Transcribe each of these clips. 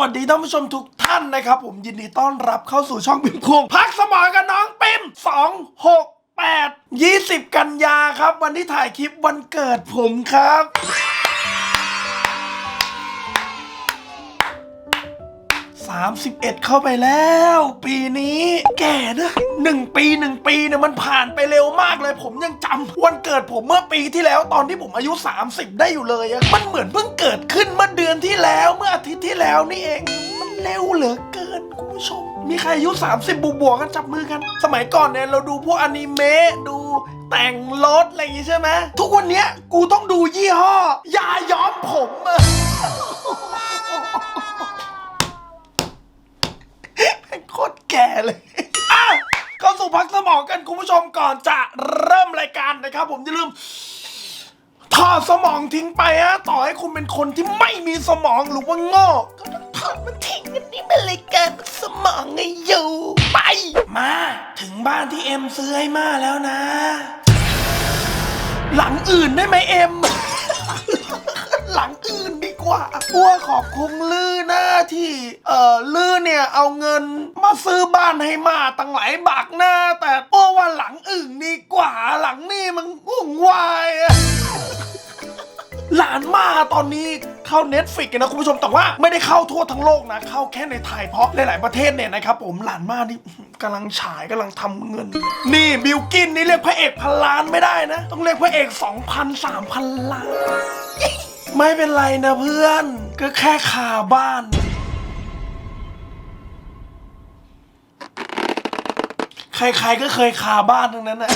วัสดีท่านผู้ชมทุกท่านนะครับ ผมยินดีต้อนรับเข้าสู่ช่องปิมคุงพักสมองกับน้องปิมสองหกแปดยี่สิบกันยาครับ วันที่ถ่ายคลิปวันเกิดผมครับ 31 เข้าไปแล้ว ปีนี้ แก่นะหนึ่งปีหนึ่งปีเนี่ยมันผ่านไปเร็วมากเลย ผมยังจำวันเกิดผมเมื่อปีที่แล้วตอนที่ผมอายุ 30 ได้อยู่เลยอะมันเหมือนเพิ่งเกิดขึ้นเมื่อเดือนที่แล้วเมื่ออาทิตย์ที่แล้วนี่เอง มันเร็วเหลือเกินคุณผู้ชม มีใครอายุ 30 บวกบวกกันจับมือกัน สมัยก่อนเนี่ยเราดูพวกอนิเมะดูแต่งรถอะไรอย่างงี้ใช่ไหมทุกวันเนี้ยกูต้องดูยี่ห้อ ยาย้อมผมอะ เป็นโคตร แก่เลยอะเข้าสู่พักสมองกันคุณผู้ชมก่อนจะเริ่มรายการนะครับ ผมอย่าลืมถอดสมองทิ้งไปฮะต่อให้คุณเป็นคนที่ไม่มีสมองหรือว่าโง่ก็ต้องถอดมันทิ้งอันนี้มันรายการสมองไงอยู่ไป มาถึงบ้านที่เอ็มซื้อให้มาแล้วนะ หลังอื่นได้ไหมเอ็ม หลังอื่นดีก ว่าอ้วขอบคุณลือหน้าที่เอ่อลือเนี่ยเอาเงินมาซื้อบ้านให้มาตั้งหลายบักหน้า แต่อ้วว่าหลังอื่นดีกว่าหลังนี่มันวุ่นวายอะหลานมาตอนนี้เข้า Netflix นนะคุณผู้ชมแต่ว่าไม่ได้เข้าทั่วทั้งโลกนะ เข้าแค่ในไทยเพราะหลาย ๆ ประเทศเนี่ยนะครับผมหลานมานี่กำลังฉายกำลังทำเงิน นี่บิลกินนี่เรียกพระเอกพันล้านไม่ได้นะ ต้องเรียกพระเอกสองพันสามพันล้าน ไม่เป็นไรนะเพื่อน ก็แค่คาบ้าน ใครๆก็เคยคาบ้านทั้งนั้นนะ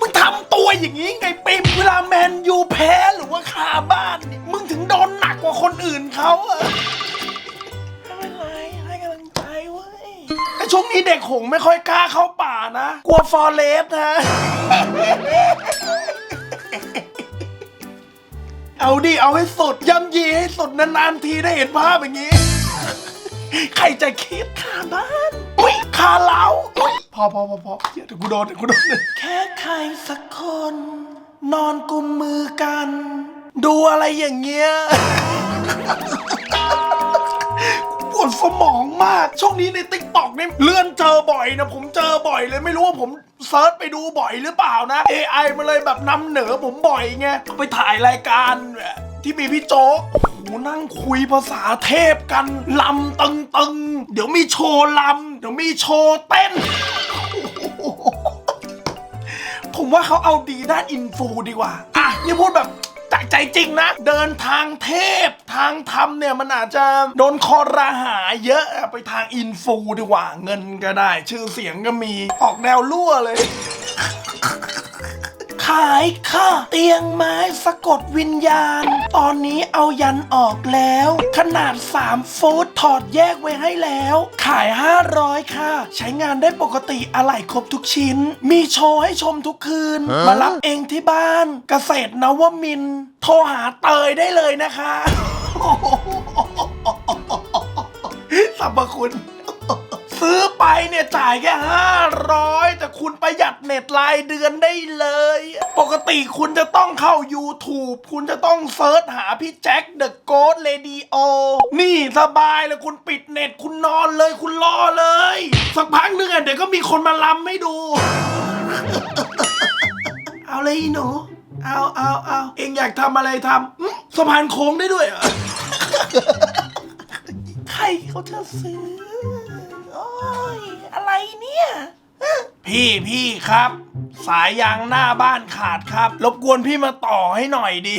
มึงทำตัวอย่างนี้ไงปิมเวลาแมนยูแพ้หรือว่าคาบ้านนี่มึงถึงโดนหนักกว่าคนอื่นเขาอะไม่เป็นไรให้กำลังใจเว้ยไอช่วงนี้เด็กหงไม่ค่อยกล้าเข้าป่านะ กลัวฟอเรสต์นะ เอาดิ เอาให้สุดย่ำยีให้สุดนานๆทีได้เห็นภาพอย่างนี้ ใครจะคิดคาบ้านอุ้ยคาเหลาอุ้ยพอพอพอพอเดี๋ยวกูโดนเดี๋ยวกูโดนแค่ใครสักคน นอนกุมมือกัน ดูอะไรอย่างเงี้ย ปวดสมองมาก ช่วงนี้ในติ๊กต็อกนี่เลื่อนเจอบ่อยนะ ผมเจอบ่อยเลยไม่รู้ว่าผม เซิร์ชไปดูบ่อยหรือเปล่านะ AI มันเลยแบบนำเหนือผมบ่อยไงไปถ่ายรายการที่มีพี่โจ๊กโอ้โหนั่งคุยภาษาเทพกันลำตึงตึงๆเดี๋ยวมีโชว์ลำเดี๋ยวมีโชว์เต้น ผมว่าเขาเอาดีด้านอินฟูดีกว่า อะนี่พูดแบบ จากใจจริงนะ เดินทางเทพทางธรรมเนี่ย มันอาจจะโดนคอรหาเยอะไปทางอินฟูดีกว่าเงินก็ได้ ชื่อเสียงก็มีออกแนวรั่วเลยายค่ะ เตียงไม้สะกดวิญญาณ ตอนนี้เอายันออกแล้ว ขนาด 3 ฟุตถอดแยกไว้ให้แล้ว ขาย 500 ค่ะ ใช้งานได้ปกติอะไหล่ครบทุกชิ้น มีโชว์ให้ชมทุกคืน มารับเองที่บ้าน เกษตรนวมินทร์โทรหาเตยได้เลยนะคะ สรรพคุณ ซื้อไปเนี่ยจ่ายแค่ห้าร้อยแต่คุณประหยัดเน็ตรายเดือนได้เลย ปกติคุณจะต้องเข้า YouTube คุณจะต้องเซิร์ชหาพี่แจ็คเดอะโกดเรดิโอนี่สบายเลยคุณปิดเน็ตคุณนอนเลยคุณรอเลย สักพักหนึงอะเดี๋ยวก็มีคนมาลำให้ดู เอาเลยอีหนูเอาเอาเอาเองอยากทำอะไรทำสะพานโค้งได้ด้วยเหรอ ใครเขาจะซื้อ ยอะไรเนี่ย พี่พี่ครับ สายยางหน้าบ้านขาดครับ รบกวนพี่มาต่อให้หน่อยดิ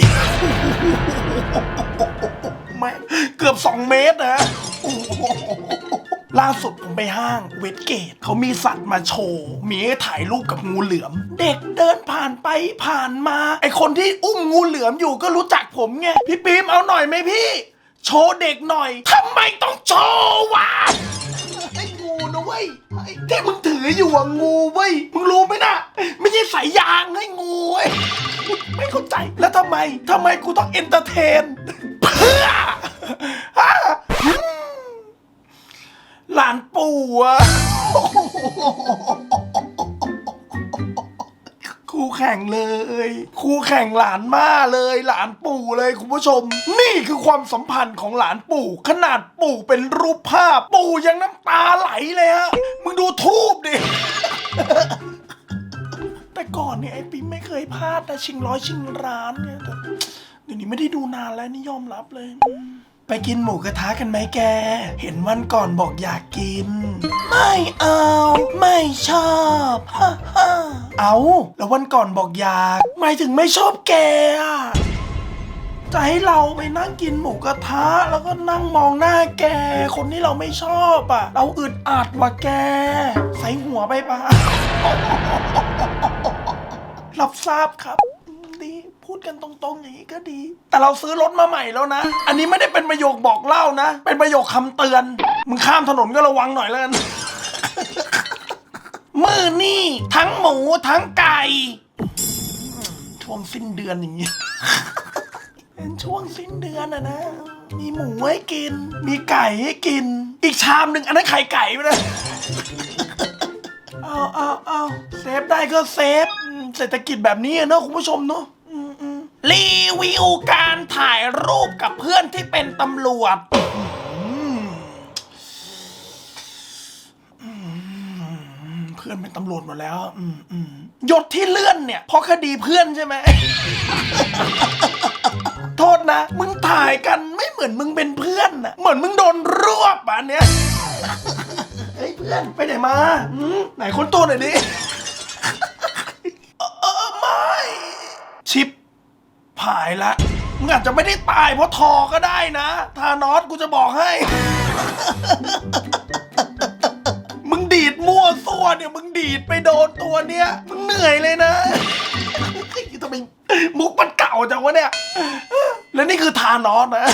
แม่งเกือบ 2 เมตรนะล่าสุดผมไปห้างเวสเกตเขามีสัตว์มาโชว์มีให้ถ่ายรูปกับงูเหลือม เด็กเดินผ่านไปผ่านมา ไอคนที่อุ้มงูเหลือมอยู่ก็รู้จักผมไงพี่ปี๊มเอาหน่อยไหมพี่ โชว์เด็กหน่อยทำไมต้องโชว์วะ งูนะเว้ยไอ้ที่มึงถืออยู่อะงูเว้ยมึงรู้ไหมนะไม่ใช่สายยางให้งูเว้ยไม่เข้าใจแล้วทำไมทำไมกูต้องเอนเตอร์เทนเพื่อฮะหลานปู่อะ ครูแข่งเลย คู่แข่งหลานม่าเลย หลานปู่เลยคุณผู้ชม นี่คือความสัมพันธ์ของหลานปู่ ขนาดปู่เป็นรูปภาพ ปู่ยังน้ำตาไหลเลยฮะมึงดูทูบดิ แต่ก่อนเนี่ยไอ้ปิ๊มไม่เคยพลาดนะชิงร้อยชิงร้านเนี่ยแต่เดี๋ยวนี้ไม่ได้ดูนานแล้วนี่ยอมรับเลยอืม ไปกินหมูกระทะกันไหมแก เห็นวันก่อนบอกอยากกิน ไม่เอา ไม่ชอบฮ่าฮ่าเอาแล้ววันก่อนบอกอยากหมายถึงไม่ชอบแกอะจะให้เราไปนั่งกินหมูกระทะ แล้วก็นั่งมองหน้าแก คนที่เราไม่ชอบอะ เราอึดอัดว่ะแก ใส่หัวไปปะรับทราบครับ พูดกันตรงๆอย่างนี้ก็ดี แต่เราซื้อรถมาใหม่แล้วนะ อันนี้ไม่ได้เป็นประโยคบอกเล่านะ เป็นประโยคคำเตือน มึงข้ามถนนก็ระวังหน่อยแล้วกัน มือนี่ทั้งหมูทั้งไก่ช่วงสิ้นเดือนอย่างนี้ เป็นช่วงสิ้นเดือนอะนะ มีหมูให้กิน มีไก่ให้กิน อีกชามหนึ่งอันนั้นไข่ไก่ไปเลยเอาเอาเอาเซฟได้ก็เซฟอืมเศรษฐกิจแบบนี้อะเนอะคุณผู้ชมเนอะ รีวิวการถ่ายรูปกับเพื่อนที่เป็นตำรวจ เพื่อนเป็นตำรวจหมดแล้วอืมอืมยศที่เลื่อนเนี่ย เพราะคดีเพื่อนใช่ไหม โทษนะ มึงถ่ายกันไม่เหมือนมึงเป็นเพื่อนนะเหมือนมึงโดนรวบอะเนี่ยเฮ้ยเพื่อนไปไหนมาไหนคนตัวหน่อยดิ ผายละมึงอาจจะไม่ได้ตายเพราะทอก็ได้นะ ทานอสกูจะบอกให้ มึงดีดมั่วซั่วเนี่ยมึงดีดไปโดนตัวเนี้ยมึงเหนื่อยเลยนะทำไมมุกมันเก่าจังวะเนี่ย และนี่คือทานอสนะ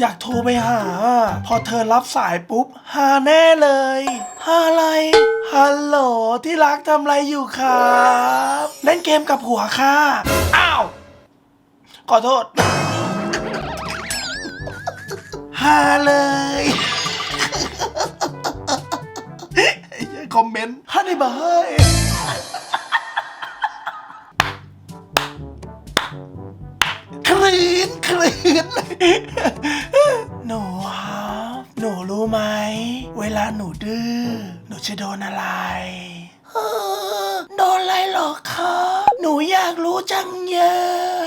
อยากโทรไปหา พอเธอรับสายปุ๊บ หาแน่เลยหาอะไร ฮัลโหลที่รักทำอะไรอยู่ครับ เล่นเกมกับผัวค่ะ อ้าว ขอโทษหาเลยเฮ้ยคอมเมนต์ฮันนี่บายีนคลีนหนูครับหนูรู้ไหม เวลาหนูดื้อหนูจะโดนอะไรเออโดนอะไรหรอคะหนูอยากรู้จังเล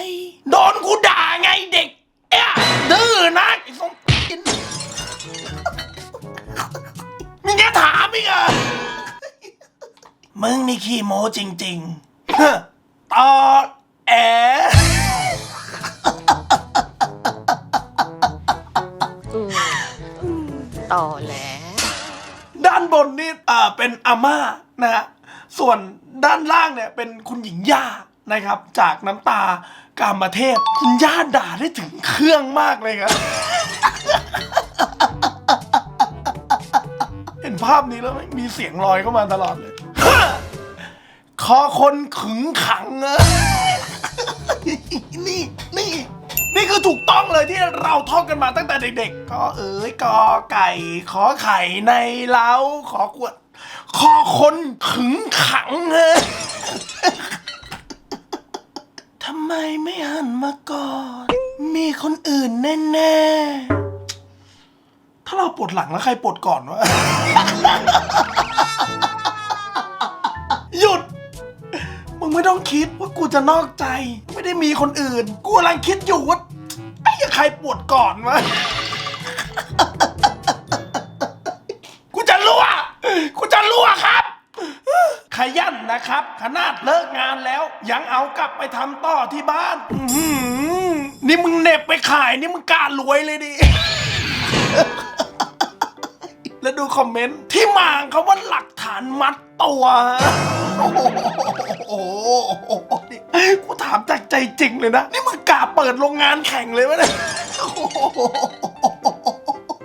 ย โดนกูด่าไงเด็กเอ๊ะดื้อนะไอ้สมกินมึงจะถามอีกเหรอมึงนี่ขี้โม้จริงๆตอแอ ต่อแหลด้านบนนี่เอ่อเป็นอาม่านะฮะส่วนด้านล่างเนี่ยเป็นคุณหญิงย่านะครับ จากน้ำตากามเทพ คุณย่าด่าได้ถึงเครื่องมากเลยครับ เห็นภาพนี้แล้วมีเสียงลอยเข้ามาตลอดเลย คอคนขึงขังอะ ถูกต้องเลยที่เราท่องกันมาตั้งแต่เด็กๆ ก็เอ๋ยกอไก่ขอไข่ในเล้าขอขวดคอคนขึงขังเอะทำไมไม่หันมาก่อน มีคนอื่นแน่ๆ ถ้าเราปวดหลังแล้วใครปวดก่อนวะ หยุด มึงไม่ต้องคิดว่ากูจะนอกใจ ไม่ได้มีคนอื่น กูกำลังคิดอยู่ว่า ไอ้ใครปวดก่อนวะ กูจะรั่ว กูจะรั่วครับ ขยันนะครับ ขนาดเลิกงานแล้ว ยังเอากลับไปทำต่อที่บ้านอื้อหือนี่มึงเหน็บไปขายนี่มึงกล้ารวยเลยดิ แล้วดูคอมเมนต์ ที่มาของเขาว่าหลักฐานมัดตัว โอ้โหนี่กูถามจากใจจริงเลยนะ นี่มึง ปิดโรงงานแข่งเลยวะเนี่ยโอ้โห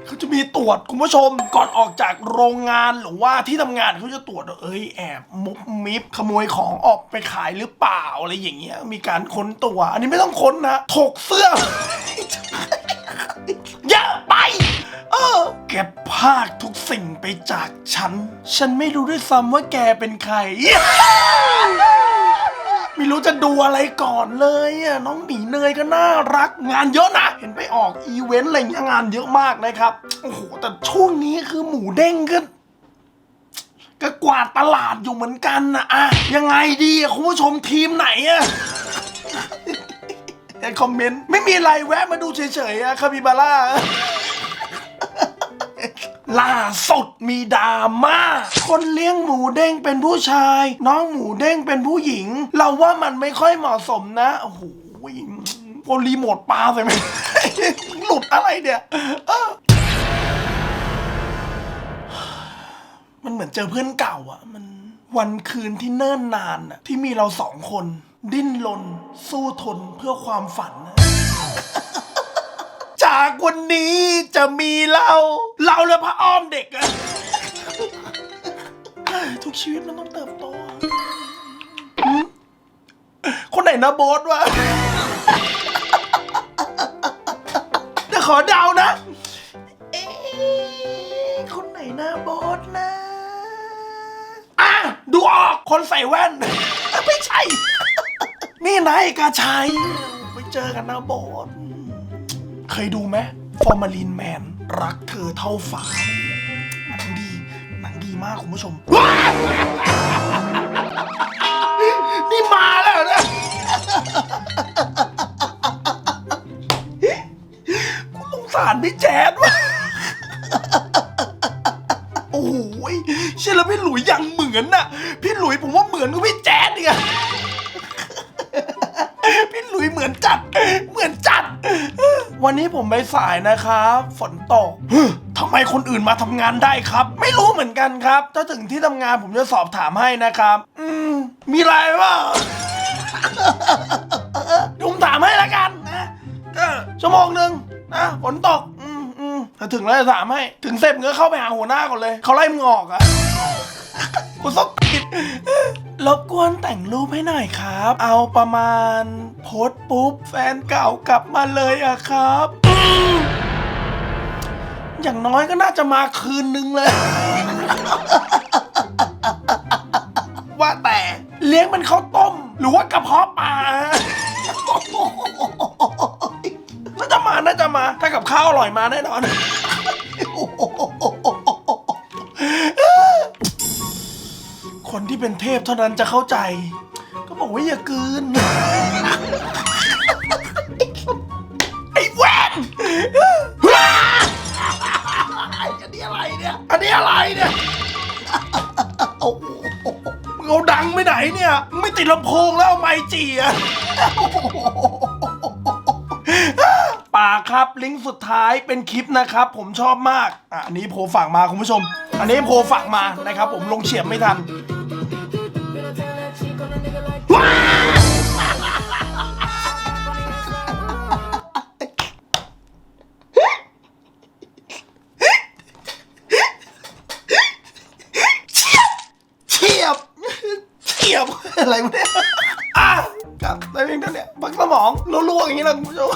เขาจะมีตรวจคุณผู้ชมก่อนออกจากโรงงานหรือว่าที่ทำงานเขาจะตรวจว่าเอ้ยแอบมุกมิบขโมยของออกไปขายหรือเปล่าอะไรอย่างเงี้ยมีการค้นตัว อันนี้ไม่ต้องค้นนะถกเสื้อ เยอะไป เออเก็บภากทุกสิ่งไปจากฉัน ฉันไม่รู้ด้วยซ้ำว่าแกเป็นใคร ไม่รู้จะดูอะไรก่อนเลยอะน้องหมีเนยก็น่ารักงานเยอะนะ เห็นไปออกอีเวนต์อะไรงเงี้ยงานเยอะมากนะครับ โอ้โห แต่ช่วงนี้คือหมูเด้งก็ก็กวาดตลาดอยู่เหมือนกันนะอะยังไงดีคุณผู้ชมทีมไหนอะในคอมเมนต์ ไม่มีอะไรแวะมาดูเฉยๆอะคาบิบาร่า ล่าสุดมีดราม่า คนเลี้ยงหมูเด้งเป็นผู้ชาย น้องหมูเด้งเป็นผู้หญิง เราว่ามันไม่ค่อยเหมาะสมนะ โอ้โหโอรีโมทปลาใส่ไหมหลุดอะไรเนี่ยมันเหมือนเจอเพื่อนเก่าอะมันวันคืนที่เนิ่นนานอะที่มีเราสองคน ดิ้นรนสู้ทนเพื่อความฝันนะ จากวันนี้จะมีเรา เราและพระอ้อมเด็กอะทุกชีวิตมันต้องเติบโต คนไหนนะโบสวะเดี๋ยวขอเดานะ เอ๊ะคนไหนน้าโบสนะ อะ ดูออก คนใส่แว่น ไม่ใช่ นี่นายกาชัยไปเจอกันนะโบส เคยดูไหมฟอร์มาลีนแมน รักเธอเท่าฟ้าหนังดี หนังดีมากคุณผู้ชม นี่มาแล้วนะกูสงสารพี่แจ๊ดว่ะโอ้โหเชื่อแล้วพี่หลุยยังเหมือนน่ะ พี่หลุยผมว่าเหมือนกับพี่แจ๊ดเนี่ยพี่หลุยเหมือนจัดเหมือนจัด วันนี้ผมไปสายนะครับ ฝนตกฮึทำไมคนอื่นมาทำงานได้ครับ ไม่รู้เหมือนกันครับถ้าถึงที่ทำงานผมจะสอบถามให้นะครับ อืม มีอะไรวะเดี๋ยวผมถามให้ละกันนะชั่วโมงหนึ่งนะฝนตก อืมอืมถ้าถึงแล้วจะถามให้ ถึงเสร็จมึงก็เข้าไปหาหัวหน้าก่อนเลย เขาไล่มึงออกอะกูสกิดรบกวนแต่งรูปให้หน่อยครับ เอาประมาณ โพสต์ปุ๊บ แฟนเก่ากลับมาเลยอะครับอืมอย่างน้อยก็น่าจะมาคืนนึงเลย ว่าแต่เลี้ยงมันข้าวต้ม หรือว่ากระเพาะปลาน่าจะมา น่าจะมา ถ้ากับข้าวอร่อยมาแน่นอนคนที่เป็นเทพเท่านั้นจะเข้าใจ ก็บอกว่าอย่ากืน นนี้อะไรเนี่ย อันนี้อะไรเนี่ยโอ้โหมึงเอาดังไปไหนเนี่ย ไม่ติดลำโพงแล้วเอาไมค์จีอะป่าครับลิงก์สุดท้ายเป็นคลิปนะครับ ผมชอบมากอะอันนี้โพลฝากมาคุณผู้ชม อันนี้โพลฝากมานะครับ ผมลงเฉียบไม่ทัน อะไรวะเนี่ยอะกลับไปเพียงเท่านี้พักสมองรัวๆอย่างนี้แหละคุณผู้ชม